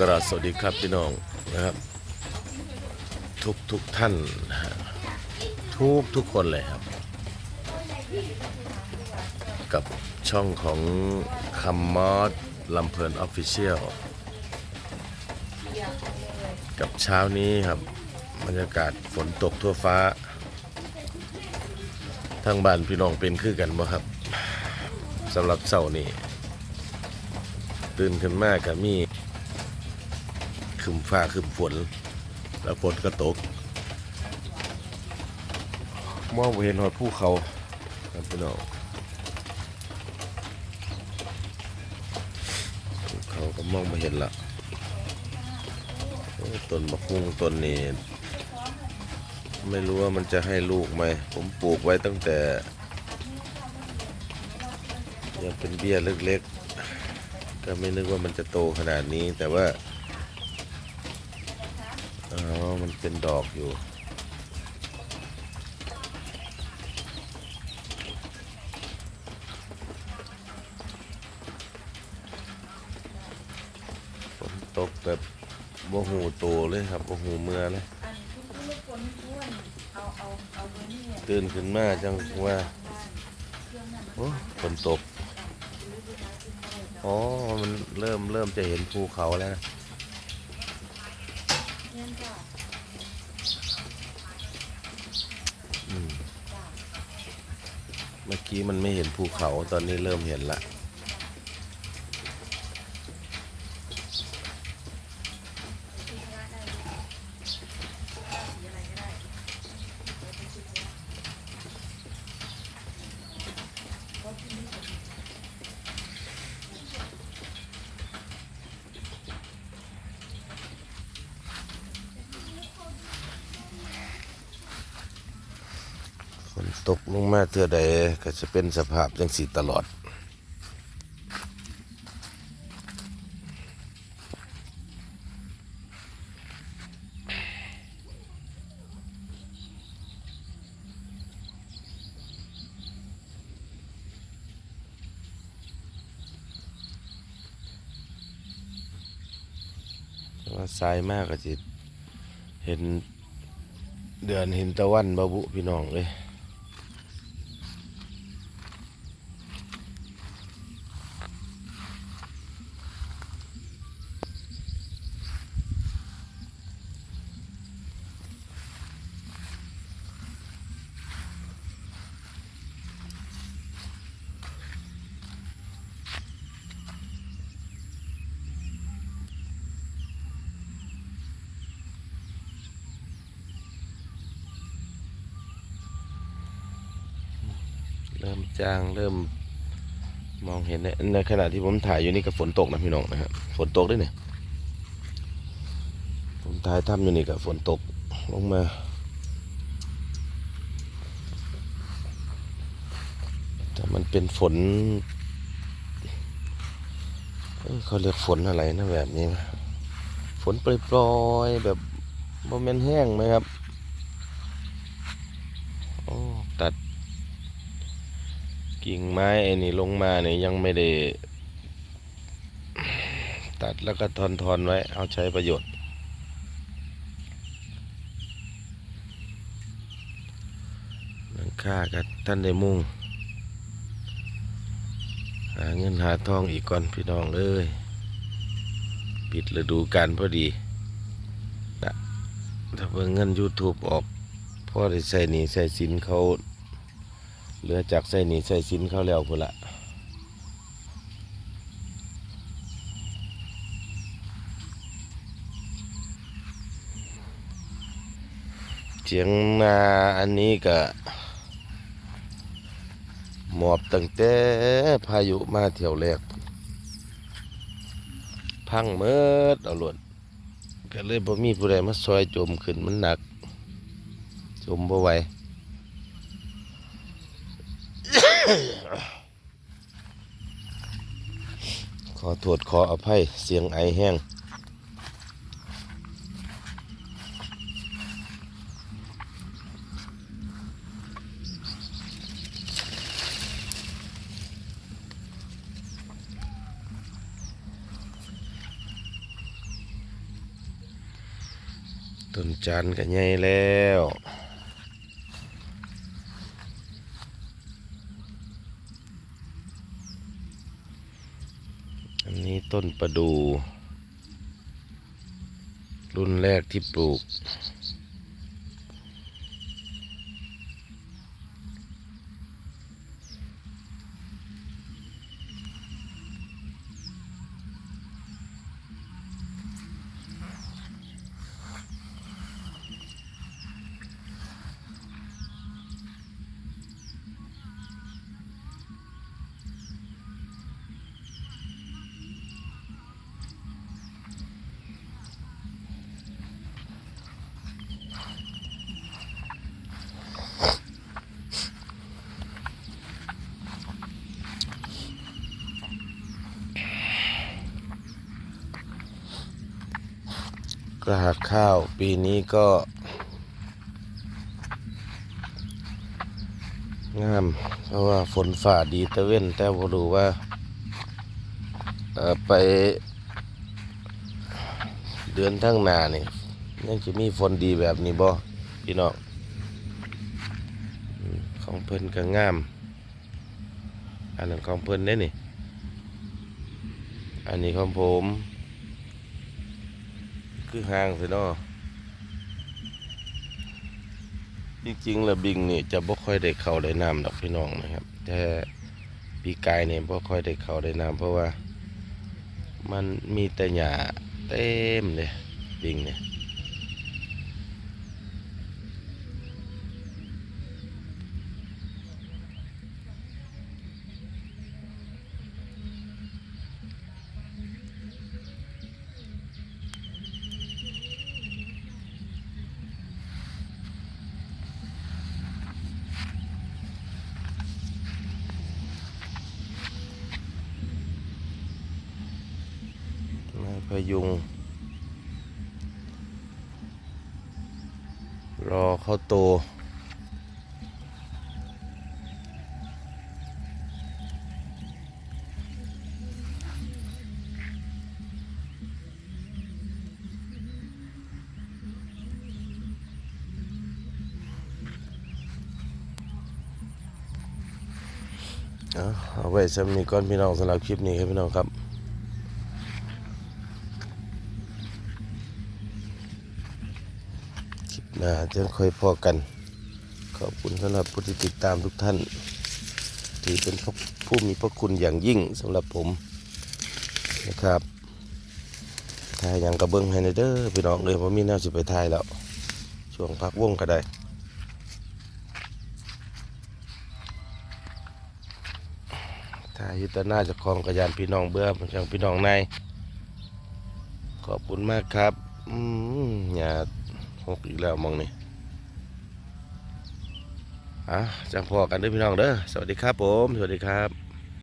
กราสวัสดีครับพี่น้องนะครับ ทุกทุกท่าน ทุกทุกคนเลยครับ กับช่องของคำมอสลำเพลินออฟฟิเชียลกับเช้านี้ครับ บรรยากาศฝนตกทั่วฟ้า ทางบ้านพี่น้องเป็นคือกันบ่ครับสำหรับเสาร์นี้ตื่นขึ้นมากับมี ครึมฟ้าครึมฝน แล้วฝนก็ตกมองเห็นหอดภูเขาครับพี่น้องภูเขาก็มองไม่เห็นละต้นมะคุงต้นนี้ไม่รู้ว่ามันจะให้ลูกไหม ผมปลูกไว้ตั้งแต่ ยังเป็นเบี้ยเล็กๆ ก็ไม่นึกว่ามันจะโตขนาดนี้แต่ว่า อ๋อ มันเป็นดอกอยู่ ฝนตกแบบบ่หูโตเลยครับบ่หูเมื่อเลย ตื่นขึ้นมาจังว่า โอ้ฝนตก อ๋อ มันเริ่มเริ่มจะเห็นภูเขาแล้วนะ เนี่ยจ้ะอืมเมื่อกี้มันไม่เห็นภูเขาตอนนี้เริ่มเห็นละ ฝนตกลงมาเทื่อใดก็จะเป็นสภาพจังสีตลอด ว่าสายมากก็จะเห็นเดือนเห็นตะวันบาบุพี่น้องเลย เริ่มจางเริ่มมองเห็นในในขณะที่ผมถ่ายอยู่นี่ก็ฝนตกนะพี่น้องนะครับฝนตกด้วยเนี่ยผมถ่ายทำอยู่นี่ก็ฝนตกลงมาแต่มันเป็นฝนเขาเรียกฝนอะไรนะแบบนี้ ฝนปล่อยๆแบบโมเมนแห้งไหมครับโอ้ตัด กิ่งไม้ไอ้นี่ลงมาเนี่ยยังไม่ได้ ตัดแล้วก็ทอนทอนๆไว้ เอาใช้ประโยชน์ หลังค่ากับท่านได้มุ่ง หาเงินหาทองอีกก่อนพี่น้องเอ้ยปิดฤดูกาลพอดีนะถ้าเพิ่งเงิน YouTube ออกพ่อได้ใส่หนี่ใส่สินเขา เหลือจากใส่หนีใส่สินเข้าแล้วพุ่นละเจียงนาอันนี้ก็หมอบตั้งแต่พายุมาเที่ยวแรกพังเมิดเอาหลวดก็เลยบ่มีผู้ใดมาซอยจมขึ้นมันหนัก จมบ่ไหว ขอโทษขออภัย เสียงไอแห้งต้นจานก็ใหญ่แล้ว อันนี้ ต้นประดูรุ่นแรกที่ปลูก ก ระหาข้าวปีนี้ก็งาม เพราะว่าฝนฝ่าดีตะเว้น แต่บ่รู้ว่าไปเดือนทั้งหน้านี่ยังจะมีฝนดีแบบนี้บ่พี่น้องของเพิ่นก็งาม อันนั้นของเพิ่นได้นี่ อันนี้ของผม คือห่างสิเนาะจริงๆแล้วบิงนี่จะบ่ค่อยได้เข้าได้น้ำดอกพี่น้องนะครับ แต่ปีกายเนี่ยบ่ค่อยได้เข้าได้น้ำเพราะว่า มันมีแต่หญ้าเต็มเลยบิงเนี่ย พยุง รอเข้าโตเอาเอาไว้สำนีก่อนพี่น้องสำหรับคลิปนี้ครับพี่น้องครับ คลิปห น้าจะค่อยพอกัน ขอบคุณสำหรับผู้ที่ติดตามทุกท่านที่เป็นผู้มีพระคุณอย่างยิ่งสำหรับผมนะครับ ถ่ายอย่างกระเบื้องให้ในเด้อพี่น้องเลยว่ามีแนวสิไปถ่ายแล้ว ช่วงพักวงก็ได้ถ่ายยุตนาจะคลองกระยานพี่น้องเบื่อมันจังพี่น้องในขอบคุณมากครับ อืมอย่า หกอีกแล้วมองนี่อะจังพอกันด้วยพี่น้องเด้อสวัสดีครับผม สวัสดีครับ